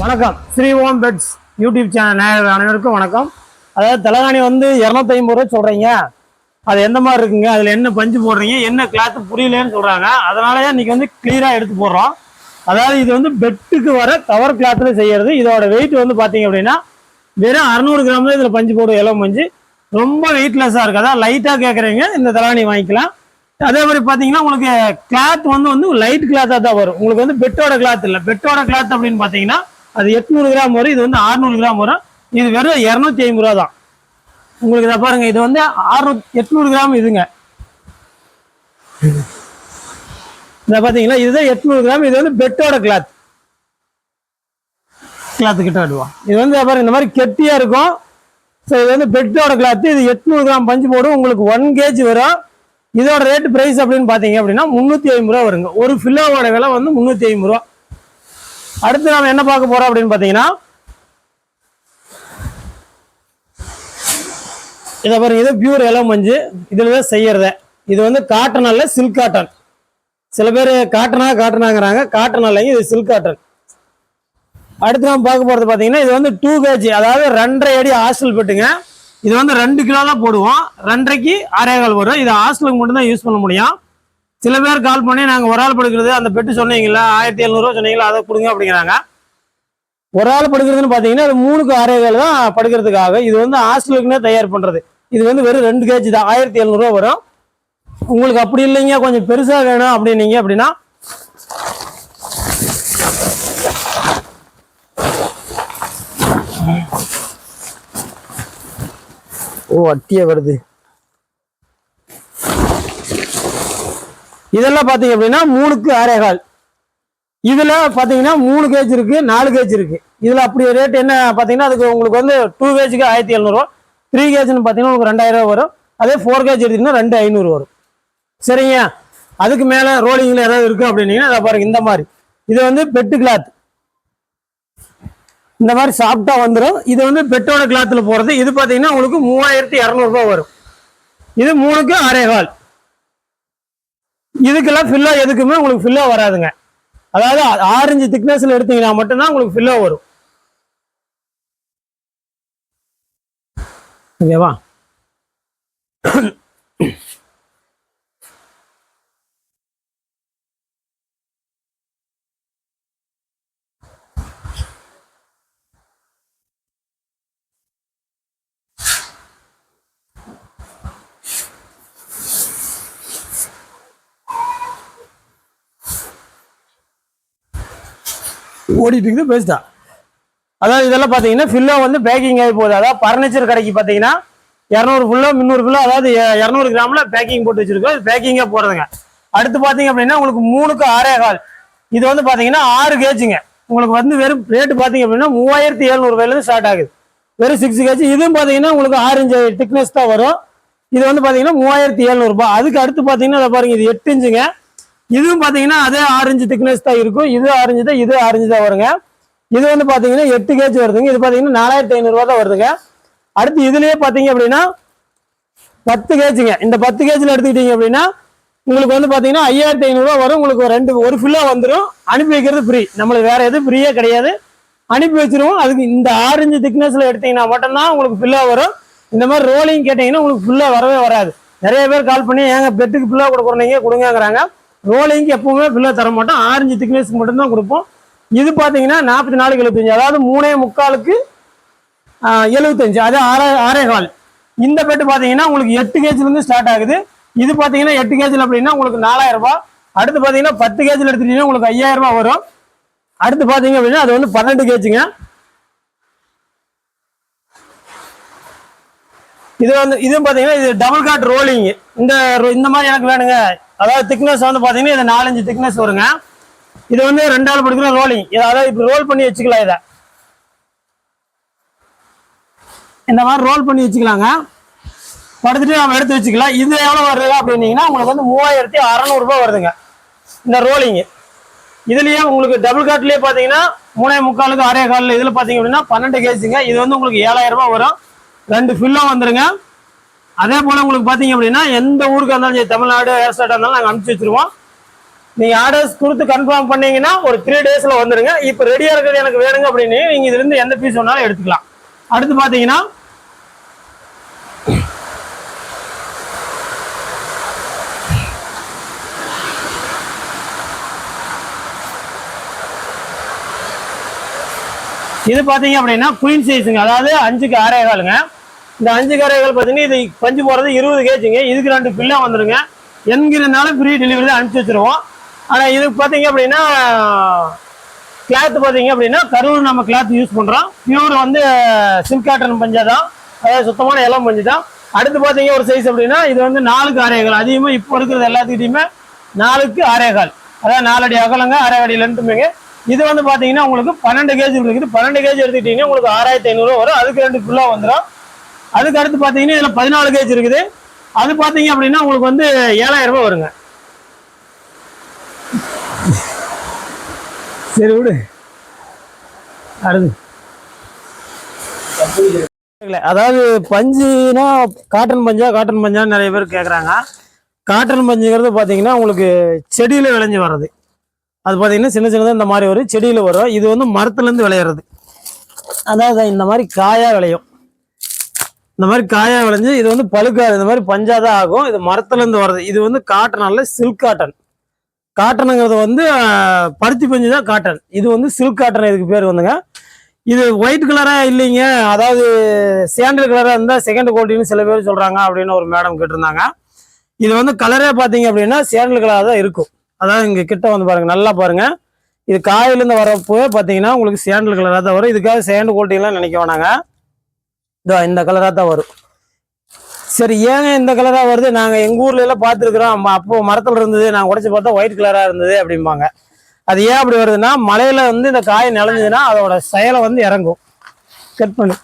வணக்கம். Shri Om pets YouTube channel நேயர்கள் அனைவருக்கும் வணக்கம். அதாவது தலகாணி வந்து இரநூத்தி ஐம்பது ரூபா சொல்கிறீங்க அது எந்த மாதிரி இருக்குங்க? அதில் என்ன பஞ்சு போடுறீங்க? என்ன கிளாத்து புரியலன்னு சொல்கிறாங்க அதனாலயே இன்றைக்கி வந்து கிளியராக எடுத்து போடுறோம். அதாவது இது வந்து பெட்டுக்கு வர கவர் கிளாத்தில் செய்கிறது இதோட வெயிட் வந்து பார்த்தீங்க அப்படின்னா வெறும் அறுநூறு தான் இதில் பஞ்சு போடும் இளம் பஞ்சு. ரொம்ப வெயிட்லெஸ்ஸாக இருக்குது அதான் லைட்டாக கேட்குறீங்க இந்த தலகாணி வாங்கிக்கலாம். அதே மாதிரி பார்த்தீங்கன்னா உங்களுக்கு கிளாத் வந்து வந்து லைட் கிளாத்தாக தான் வரும். உங்களுக்கு வந்து பெட்டோட கிளாத் இல்லை. பெட்டோட கிளாத் அப்படின்னு பார்த்தீங்கன்னா அது எட்நூறு கிராம் வரும் இது வந்து 600 கிராம் வரும். இது வெறும் இரநூத்தி ஐம்பது ரூபா தான். உங்களுக்கு இதை பாருங்க இது வந்து அறுநூத்தி எட்நூறு கிராம் இதுங்க. இதை பார்த்தீங்களா? இதுதான் எட்நூறு கிராம் இது வந்து பெட்டோட கிளாத் கிளாத்து கிட்ட விடுவோம் இது வந்து பாருங்க இந்த மாதிரி கெட்டியாக இருக்கும். ஸோ இது வந்து பெட்டோட கிளாத் இது எட்நூறு கிராம் பஞ்சு போடும் உங்களுக்கு ஒன் கேஜ் வரும். இதோட ரேட் ப்ரைஸ் அப்படின்னு பார்த்தீங்க அப்படின்னா முந்நூற்றி ஐம்பது ரூபா வருங்க. ஒரு ஃபில்லோவோட விலை வந்து முந்நூற்றி ஐம்பது ரூபா. அடுத்து நாம என்ன பார்க்க போறோம் அப்படின்னு பாத்தீங்கன்னா இதை பாருங்க இது பியூர் இளம் மஞ்சு. இதில் தான் செய்யறத. இது வந்து காட்டன் அல்ல சில்க் காட்டன் சில பேர் காட்டனா காட்டனாங்கிறாங்க காட்டன் அல்லங்க இது சில்க் காட்டன் அடுத்து நம்ம பார்க்க போறது பார்த்தீங்கன்னா இது வந்து டூ கேஜி அதாவது ரெண்டரை அடி ஹாஸ்டல் பெட்டுங்க. இது வந்து ரெண்டு கிலோ தான் போடுவோம். ரெண்டரைக்கு ஆறேகால் வரும். இது ஹாஸ்டலுக்கு மட்டும்தான் யூஸ் பண்ண முடியும். சில பேர் கால் பண்ணி நாங்கள் ஒரு ஆள் படுக்கிறது அந்த பெட்டு சொன்னீங்களா ஆயிரத்தி எழுநூறுவா சொன்னீங்களா அதை கொடுங்க அப்படிங்கிறாங்க. ஒரு ஆள் படுக்கிறதுன்னு பார்த்தீங்கன்னா அது மூணுக்கு ஆறேகால் தான் படுக்கிறதுக்காக. இது வந்து ஹாஸ்டலுக்குன்னே தயார் பண்ணுறது இது வந்து வெறும் ரெண்டு கேஜி தான். ஆயிரத்தி எழுநூறுவா வரும். உங்களுக்கு அப்படி இல்லைங்க கொஞ்சம் பெருசாக வேணும் அப்படின்னீங்க அப்படின்னா ஓ அட்டியே வருது. இதெல்லாம் பார்த்தீங்க அப்படின்னா மூணுக்கு ஆறேகால் இதில் பார்த்தீங்கன்னா மூணு கேஜ் இருக்குது நாலு கேஜ் இருக்குது இதில் அப்படி ரேட் என்ன பார்த்தீங்கன்னா அதுக்கு உங்களுக்கு வந்து டூ கேஜுக்கு ஆயிரத்தி எழுநூறுவா த்ரீ கேஜ்னு பார்த்தீங்கன்னா உங்களுக்கு ரெண்டாயிரம் வரும். அதே ஃபோர் கேஜ் எடுத்தீங்கன்னா ரெண்டு ஐநூறு வரும். சரிங்க? அதுக்கு மேலே ரோலிங்கில் ஏதாவது இருக்குது அப்படின்னீங்கன்னா அதை பாருங்க இந்த மாதிரி. இது வந்து பெட்டு கிளாத் இந்த மாதிரி சாப்பிட்டா வந்துடும் இது வந்து பெட்டோட கிளாத்தில் போகிறது இது பார்த்தீங்கன்னா உங்களுக்கு மூவாயிரத்தி இரநூறுபா வரும். இது மூணுக்கு அரைகால் இதுக்கெல்லாம் ஃபில்லா எதுக்குமே உங்களுக்கு ஃபில்லா வராதுங்க. அதாவது ஆரஞ்சு திக்னஸ்ல எடுத்தீங்கன்னா மட்டும்தான் உங்களுக்கு ஃபில்லா வரும். ஓகேவா ஓடிட்டு இருக்குது பேசிட்டா அதாவது இதெல்லாம் பார்த்தீங்கன்னா ஃபில்லோ வந்து பேக்கிங் ஆகி போகுது. அதாவது பர்னிச்சர் கடைக்கு பார்த்தீங்கன்னா இரநூறு ஃபுல்லோ முந்நூறு ஃபுல்லோ அதாவது இரநூறு கிராமில் பேக்கிங் போட்டு வச்சிருக்கோம். இது பேக்கிங்காக போடுறதுங்க. அடுத்து பார்த்தீங்க அப்படின்னா உங்களுக்கு மூணுக்கு ஆறே கால். இது வந்து பார்த்தீங்கன்னா ஆறு கேஜுங்க உங்களுக்கு வந்து வெறும் ரேட்டு பார்த்தீங்க அப்படின்னா மூவாயிரத்தி எழுநூறுபாயிலேருந்து ஸ்டார்ட் ஆகுது. வெறும் சிக்ஸ் கேஜ் இதுவும் பார்த்தீங்கன்னா உங்களுக்கு ஆறு இன்ச்சு திக்னஸ் தான் வரும். இது வந்து பார்த்தீங்கன்னா மூவாயிரத்தி எழுநூறுபா அதுக்கு அடுத்து பார்த்தீங்கன்னா அதை பாருங்க இது எட்டு இன்ச்சுங்க இதுவும் பார்த்தீங்கன்னா அதே ஆரஞ்சு திக்னஸ் தான் இருக்கும். இது ஆரஞ்சு தான் இது ஆரஞ்சு தான் வருங்க. இது வந்து பார்த்தீங்கன்னா எட்டு கேஜ் வருதுங்க. இது பார்த்தீங்கன்னா நாலாயிரத்தி ஐநூறுரூவா தான் வருதுங்க. அடுத்து இதுலேயே பார்த்தீங்க அப்படின்னா பத்து கேஜுங்க இந்த பத்து கேஜில் எடுத்துக்கிட்டீங்க அப்படின்னா உங்களுக்கு வந்து பார்த்தீங்கன்னா ஐயாயிரத்தி ஐநூறுரூவா வரும். உங்களுக்கு ஒரு ரெண்டு ஒரு ஃபுல்லாக வந்துடும் அனுப்பி வைக்கிறது ஃப்ரீ நம்மளுக்கு வேறு எதுவும் ஃப்ரீயே கிடையாது. அனுப்பி வச்சிருவோம். அதுக்கு இந்த ஆரஞ்சு திக்னஸ்ல எடுத்தீங்கன்னா மட்டும்தான் உங்களுக்கு ஃபுல்லாக வரும். இந்த மாதிரி ரோலிங் கேட்டிங்கன்னா உங்களுக்கு ஃபுல்லாக வரவே வராது. நிறைய பேர் கால் பண்ணி ஏங்க பெட்டுக்கு ஃபுல்லாக கொடுக்குறீங்க கொடுங்கங்கிறாங்க. ரோலிங்க்கு எப்பவுமே ஃபுல்லா தர மாட்டோம். ஆரஞ்சு திக்னஸ்க்கு மட்டும்தான் கொடுப்போம். இது பார்த்தீங்கன்னா நாற்பத்தி நாலுக்கு எழுபத்தஞ்சு. அதாவது மூணே முக்காலுக்கு எழுபத்தஞ்சு. அது ஆறே ஆறே கால். இந்த பெட்டு பார்த்தீங்கன்னா உங்களுக்கு எட்டு கேஜிலேருந்து ஸ்டார்ட் ஆகுது. இது பார்த்தீங்கன்னா எட்டு கேஜில் அப்படின்னா உங்களுக்கு நாலாயிரம் ரூபாய். அடுத்து பார்த்தீங்கன்னா பத்து கேஜில் எடுத்துட்டீங்கன்னா உங்களுக்கு ஐயாயிரம் ரூபாய் வரும். அடுத்து பார்த்தீங்க அப்படின்னா அது வந்து பன்னெண்டு கேஜிங்க இது வந்து இதுவும் பார்த்தீங்கன்னா இது டபுள் காட் ரோலிங் இந்த இந்த மாதிரி எனக்கு வேணுங்க. அதாவது திக்னஸ் வந்து பார்த்தீங்கன்னா இது நாலஞ்சு திக்னஸ் வருங்க. இது வந்து ரெண்டாவது படுக்கிற ரோலிங் இதை அதாவது இப்படி ரோல் பண்ணி வச்சுக்கலாம் இதை. இந்த மாதிரி ரோல் பண்ணி வச்சுக்கலாங்க. படுத்துட்டு நம்ம எடுத்து வச்சுக்கலாம். இது எவ்வளோ வருது அப்படின்னீங்கன்னா உங்களுக்கு வந்து மூவாயிரத்தி அறநூறுபா வருதுங்க. இந்த ரோலிங்கு இதுலயே உங்களுக்கு டபுள் காட்லயே பாத்தீங்கன்னா மூணே முக்காலுக்கு அரைய காலில் இதுல பாத்தீங்க அப்படின்னா பன்னெண்டு கேஜிங்க இது வந்து உங்களுக்கு ஏழாயிரம் ரூபாய் வரும். ரெண்டு ஃபில்லும் வந்துருங்க. அதே போல உங்களுக்கு பாத்தீங்க அப்படின்னா எந்த ஊருக்கு இருந்தாலும் சரி தமிழ்நாடு ஏர்ஸ்டாட்டா இருந்தாலும் நாங்கள் அனுப்பிச்சு வச்சிருவோம். நீங்க ஆர்டர்ஸ் கொடுத்து கன்ஃபார்ம் பண்ணீங்கன்னா ஒரு த்ரீ டேஸ்ல வந்துருங்க. இப்போ ரெடியா இருக்கிறது எனக்கு வேணுங்க அப்படின்னு நீங்க இதுல இருந்து எந்த பீஸ் வேணாலும் எடுத்துக்கலாம். அடுத்து பாத்தீங்கன்னா இது பார்த்தீங்க அப்படின்னா குயின் சைஸுங்க அதாவது அஞ்சுக்கு ஆறே காலுங்க. இந்த அஞ்சு கரைகள் பார்த்தீங்கன்னா இது பஞ்சு போகிறது இருபது கேஜிங்க. இதுக்கு ரெண்டு பில்லாக வந்துடுங்க எங்கிருந்தாலும் ஃப்ரீ டெலிவரி தான் அனுப்பிச்சி வச்சுருவோம். ஆனால் இதுக்கு பார்த்தீங்க அப்படின்னா கிளாத் பார்த்தீங்க அப்படின்னா கரூர் நம்ம கிளாத் யூஸ் பண்ணுறோம் பியூர் வந்து சில்க் காட்டன் பஞ்சா தான். அதாவது சுத்தமான இளம் பஞ்சு தான். அடுத்து பார்த்தீங்க ஒரு சைஸ் அப்படின்னா இது வந்து நாலுக்கு அரைகால் அதிகமாக இப்போ இருக்கிறது எல்லாத்துக்கிட்டையுமே நாலுக்கு அரைகால் அதாவது நாலடி அகலங்க அரை அடி லென்த்துமேங்க இது வந்து பார்த்தீங்கன்னா உங்களுக்கு பன்னெண்டு கேஜி இருக்குது. பன்னெண்டு கேஜி எடுத்துக்கிட்டிங்கன்னா உங்களுக்கு ஆறாயிரத்தி ஐநூறுரூவா வரும். அதுக்கு ரெண்டு ஃபுல்லாக வந்துடும் அதுக்கு அடுத்து பார்த்தீங்கன்னா இதில் பதினாலு கேஜ் இருக்குது. அது பார்த்தீங்க அப்படின்னா உங்களுக்கு வந்து ஏழாயிரம் ரூபாய் வருங்க. சரி விடு. அடுத்து. அதாவது பஞ்சுனா காட்டன் பஞ்சா காட்டன் பஞ்சான்னு நிறைய பேர் கேட்குறாங்க காட்டன் பஞ்சுங்கிறது பார்த்தீங்கன்னா உங்களுக்கு செடியில் விளைஞ்சு வர்றது. அது பார்த்தீங்கன்னா சின்ன சின்னதாக இந்த மாதிரி வரும் செடியில் வரும். இது வந்து மரத்துலேருந்து விளையிறது. அதாவது இந்த மாதிரி காயாக விளையும். இந்த மாதிரி காயா விளைஞ்சு இது வந்து பழுக்காது இந்த மாதிரி பஞ்சாதான் ஆகும். இது மரத்துலேருந்து வர்றது. இது வந்து காட்டன் அல்ல சில்க் காட்டன் காட்டனுங்கிறது வந்து பருத்தி பஞ்சு தான் காட்டன். இது வந்து சில்க் காட்டன் இதுக்கு பேர் வந்துங்க. இது ஒயிட் கலராக இல்லைங்க. அதாவது சேண்டல் கலராக இருந்தால் செகண்ட் குவாலிட்டின்னு சில பேர் சொல்கிறாங்க அப்படின்னு ஒரு மேடம் கேட்டிருந்தாங்க. இது வந்து கலரே பார்த்தீங்க அப்படின்னா சேண்டல் கலராக தான் இருக்கும். அதாவது இங்கே கிட்ட வந்து பாருங்கள் நல்லா பாருங்க. இது காயிலேருந்து வரப்போ பார்த்தீங்கன்னா உங்களுக்கு சேண்டல் கலராக தான் வரும். இதுக்காக சேண்டு குவாலிட்டிலாம் நினைக்க வேணாங்க. இதோ இந்த கலராக தான் வரும். சரி ஏங்க இந்த கலராக வருது? நாங்கள் எங்கள் ஊர்ல எல்லாம் பார்த்துருக்குறோம். அப்போ மரத்தில் இருந்தது. நாங்கள் உடச்சி பார்த்தா ஒயிட் கலராக இருந்தது அப்படிம்பாங்க. அது ஏன் அப்படி வருதுன்னா மழையில வந்து இந்த காய் நிலஞ்சதுன்னா அதோட செயலை வந்து இறங்கும். கட் பண்ணு.